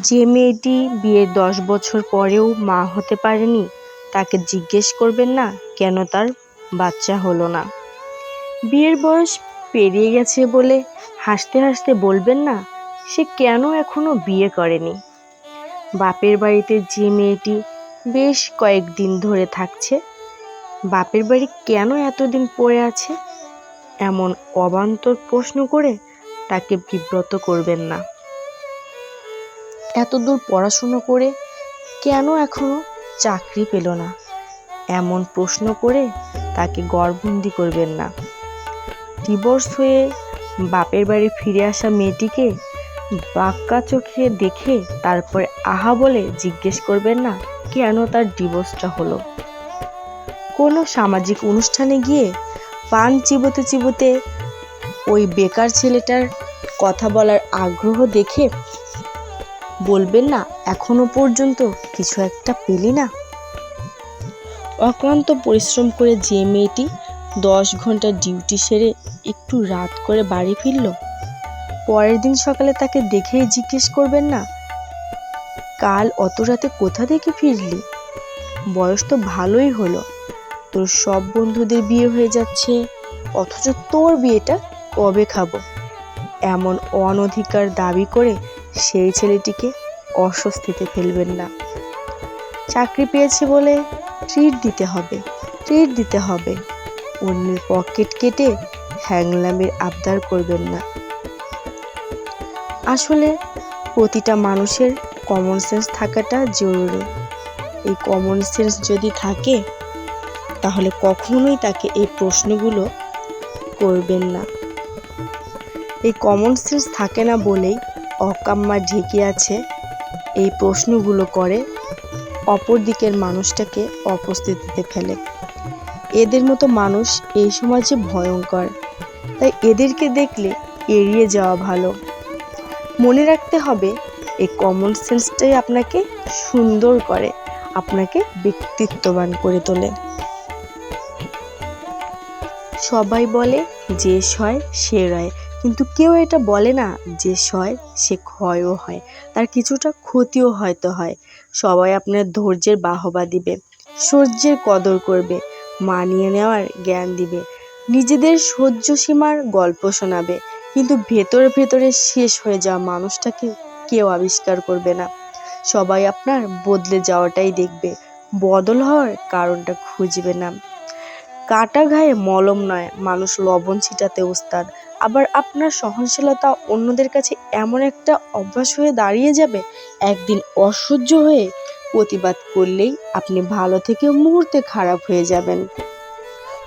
যে মেয়েটি বিয়ের দশ বছর পরেও মা হতে পারেনি, তাকে জিজ্ঞেস করবেন না কেন তার বাচ্চা হলো না। বিয়ের বয়স পেরিয়ে গেছে বলে হাসতে হাসতে বলবেন না, সে কেন এখনও বিয়ে করেনি? বাপের বাড়িতে যে মেয়েটি বেশ কয়েকদিন ধরে থাকছে, বাপের বাড়ি কেন এতদিন পড়ে আছে? এমন অবান্তর প্রশ্ন করে তাকে বিব্রত করবেন না। এতদূর পড়াশুনো করে কেন এখনও চাকরি পেল না? এমন প্রশ্ন করে তাকে গড়বন্দি করবেন না। ডিভোর্স হয়ে বাপের বাড়ি ফিরে আসা মেয়েটিকে বাক্কা চোখে দেখে তারপরে আহা বলে জিজ্ঞেস করবেন না, কেন তার ডিভোর্সটা হলো? কোনো সামাজিক অনুষ্ঠানে গিয়ে পান চিবোতে চিবোতে ওই বেকার ছেলেটার কথা বলার আগ্রহ দেখে বলবেন না, এখনও পর্যন্ত কিছু একটা পেলি না? অক্লান্ত পরিশ্রম করে যে মেয়েটি দশ ঘণ্টা ডিউটি সেরে একটু রাত করে বাড়ি ফিরল, পরের দিন সকালে তাকে দেখেই জিজ্ঞেস করবেন না, কাল অত রাতে কোথা থেকে ফিরলি? বয়স তো ভালোই হলো, তোর সব বন্ধুদের বিয়ে হয়ে যাচ্ছে, অথচ তোর বিয়েটা কবে খাব? এমন অনধিকার দাবি করে সেই ছেলেটিকে অস্বস্তিতে ফেলবেন না। চাকরি পেয়েছে বলে ট্রিট দিতে হবে, ট্রিট দিতে হবে। অন্যের পকেট কেটে হ্যাংলামের আবদার করবেন না। আসলে প্রতিটা মানুষের কমন সেন্স থাকাটা জরুরি। এই কমন সেন্স যদি থাকে, তাহলে কখনোই তাকে এই প্রশ্নগুলো করবেন না। এই কমন সেন্স থাকে না বলেই অকাম্মা ঢেকে আছে, এই প্রশ্নগুলো করে অপর দিকের মানুষটাকে অপস্থিতিতে ফেলে। এদের মতো মানুষ এই সমাজে ভয়ঙ্কর, তাই এদেরকে দেখলে এড়িয়ে যাওয়া ভালো। মনে রাখতে হবে, এই কমন সেন্সটাই আপনাকে সুন্দর করে, আপনাকে ব্যক্তিত্ববান করে তোলে। সবাই বলে, যে সয় সে রয়। কিন্তু কেউ এটা বলে না যে সয়, সে ক্ষয়ও হয়। তার কিছুটা ক্ষতিও হয়তো হয়। সবাই আপনার ধৈর্যের বাহবা দিবে, সহ্যের কদর করবে, মানিয়ে নেওয়ার জ্ঞান দিবে। নিজেদের সহ্য সীমার গল্প শোনাবে। কিন্তু ভেতরে ভেতরে শেষ হয়ে যাওয়া মানুষটাকে কেউ আবিষ্কার করবে না। সবাই আপনার বদলে যাওয়াটাই দেখবে। বদল হওয়ার কারণটা খুঁজবে না। কাটা ঘায়ে মলম নয়, মানুষ লবণ ছিটাতে ওস্তাদ। আবার আপনার সহনশীলতা অন্যদের কাছে এমন একটা অভ্যাস হয়ে দাঁড়িয়ে যাবে? একদিন অসহ্য হয়ে প্রতিবাদ করলেই আপনি ভালো থেকে মুহূর্তে খারাপ হয়ে যাবেন।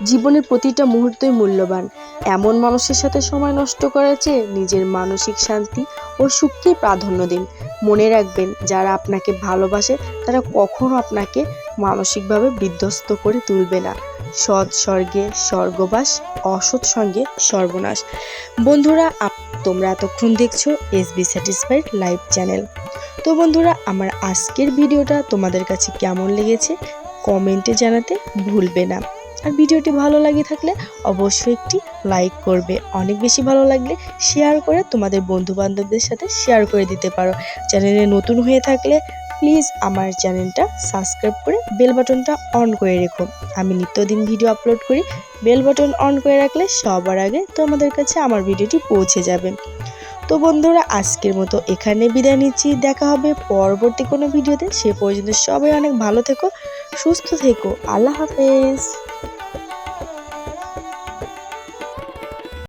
জীবনের প্রতিটা মুহূর্তই মূল্যবান। এমন মানুষের সাথে সময় নষ্ট করার চেয়ে নিজের মানসিক শান্তি ও সুখকে প্রাধান্য দিন। মনে রাখবেন, যারা আপনাকে ভালোবাসে, তারা কখনো আপনাকে মানসিকভাবে বিধ্বস্ত করে তুলবে না। সৎ স্বর্গে স্বর্গবাস, অসৎ সঙ্গে সর্বনাশ। বন্ধুরা তোমরা এতক্ষণ দেখছ S B satisfied live channel. তো বন্ধুরা, আমার আজকের ভিডিওটা তোমাদের কাছে কেমন লেগেছে কমেন্টে জানাতে ভুলবে না। আর ভিডিওটি ভালো লাগে থাকলে অবশ্যই একটি লাইক করবে। অনেক বেশি ভালো লাগলে শেয়ার করে তোমাদের বন্ধু বান্ধবদের সাথে শেয়ার করে দিতে পারো। চ্যানেলে নতুন হয়ে থাকলে প্লিজ আমার চ্যানেলটা সাবস্ক্রাইব করে বেল বাটনটা অন করে রেখো। আমি নিত্যদিন ভিডিও আপলোড করি, বেল বাটন অন করে রাখলে সবার আগে তোমাদের কাছে আমার ভিডিওটি পৌঁছে যাবে। তো বন্ধুরা, আজকের মতো এখানে বিদায় নিচ্ছি। দেখা হবে পরবর্তী কোনো ভিডিওতে। সে পর্যন্ত সবাই অনেক ভালো থেকো, সুস্থ থেকো। আল্লাহ হাফেজ।